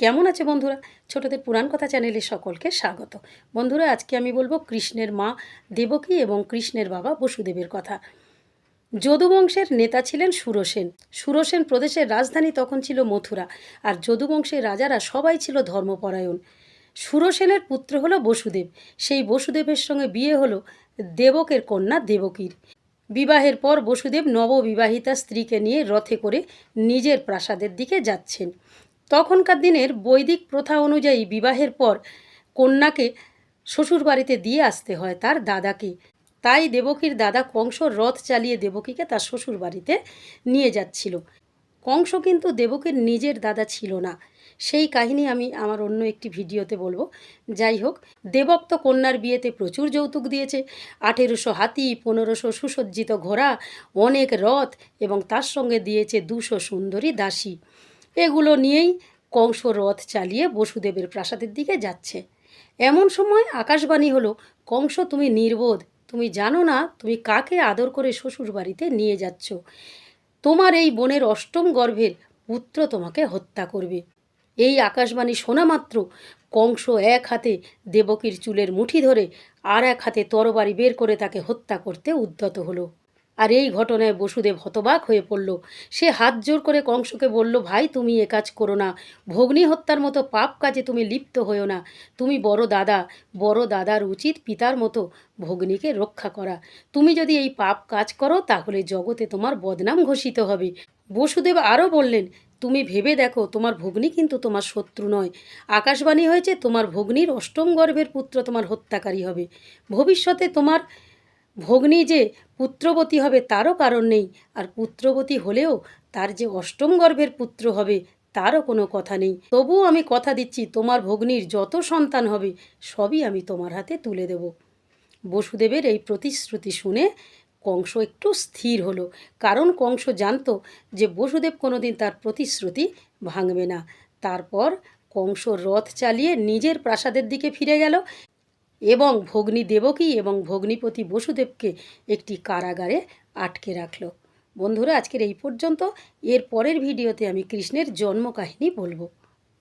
কেমন আছে বন্ধুরা? ছোটদের পুরাণ কথা চ্যানেলে সকলকে স্বাগত। বন্ধুরা, আজকে আমি বলব কৃষ্ণের মা দেবকী এবং কৃষ্ণের বাবা বসুদেবের কথা। যদুবংশের নেতা ছিলেন সুরসেন। সুরসেন প্রদেশের রাজধানী তখন ছিল মথুরা, আর যদুবংশের রাজারা সবাই ছিল ধর্মপরায়ণ। সুরসেনের পুত্র হলো বসুদেব। সেই বসুদেবের সঙ্গে বিয়ে হলো দেবকের কন্যা দেবকীর। বিবাহের পর বসুদেব নববিবাহিতা স্ত্রীকে নিয়ে রথে করে নিজের প্রাসাদের দিকে যাচ্ছেন। তখনকার দিনের বৈদিক প্রথা অনুযায়ী বিবাহের পর কন্যাকে শ্বশুরবাড়িতে দিয়ে আসতে হয় তার দাদাকে। তাই দেবকীর দাদা কংস রথ চালিয়ে দেবকীকে তার শ্বশুরবাড়িতে নিয়ে যাচ্ছিল। কংস কিন্তু দেবকীর নিজের দাদা ছিল না। সেই কাহিনী আমি আমার অন্য একটি ভিডিওতে বলব। যাই হোক দেবক তো কন্যার বিয়েতে প্রচুর যৌতুক দিয়েছে। আঠেরোশো হাতি, পনেরোশো সুসজ্জিত ঘোড়া, অনেক রথ এবং তার সঙ্গে দিয়েছে দুশো সুন্দরী দাসী। এগুলো নিয়েই কংস রথ চালিয়ে বসুদেবের প্রাসাদের দিকে যাচ্ছে। এমন সময় আকাশবাণী হলো, কংস, তুমি নির্বোধ। তুমি জানো না তুমি কাকে আদর করে শ্বশুর বাড়িতে নিয়ে যাচ্ছ। তোমার এই বোনের অষ্টম গর্ভের পুত্র তোমাকে হত্যা করবে। এই আকাশবাণী শোনা মাত্র, কংস এক হাতে দেবকীর চুলের মুঠি ধরে আর এক হাতে তরবারি বের করে তাকে হত্যা করতে উদ্যত হলো। আর এই ঘটনায় বসুদেব হতবাক হয়ে পড়ল। সে হাত জোর করে কংসকে বলল, ভাই, তুমি এ কাজ করো না। ভগ্নী হত্যার মতো পাপ কাজে তুমি লিপ্ত হয়েও না। তুমি বড় দাদা, বড় দাদার উচিত পিতার মতো ভগ্নীকে রক্ষা করা। তুমি যদি এই পাপ কাজ করো, তাহলে জগতে তোমার বদনাম ঘোষিত হবে। বসুদেব আরও বললেন, তুমি ভেবে দেখো, তোমার ভগ্নী কিন্তু তোমার শত্রু নয়। আকাশবাণী হয়েছে, তোমার ভগ্নীর অষ্টম গর্ভের পুত্র তোমার হত্যাকারী হবে। ভবিষ্যতে তোমার ভগ্নী যে পুত্রবতী হবে তারও কারণ নেই, আর পুত্রবতী হলেও তার যে অষ্টম গর্ভের পুত্র হবে তারও কোনো কথা নেই। তবুও আমি কথা দিচ্ছি, তোমার ভগ্নীর যত সন্তান হবে সবই আমি তোমার হাতে তুলে দেব। বসুদেবের এই প্রতিশ্রুতি শুনে কংস একটু স্থির হলো, কারণ কংস জানতো যে বসুদেব কোনোদিন তার প্রতিশ্রুতি ভাঙবে না। তারপর কংস রথ চালিয়ে নিজের প্রাসাদের দিকে ফিরে গেল। এবং ভগ্নী দেবকী এবং ভগ্নীপতি বসুদেবকে একটি কারাগারে আটকে রাখল। বন্ধুরা, আজকের এই পর্যন্ত। এর পরের ভিডিওতে আমি কৃষ্ণের জন্ম কাহিনী বলব।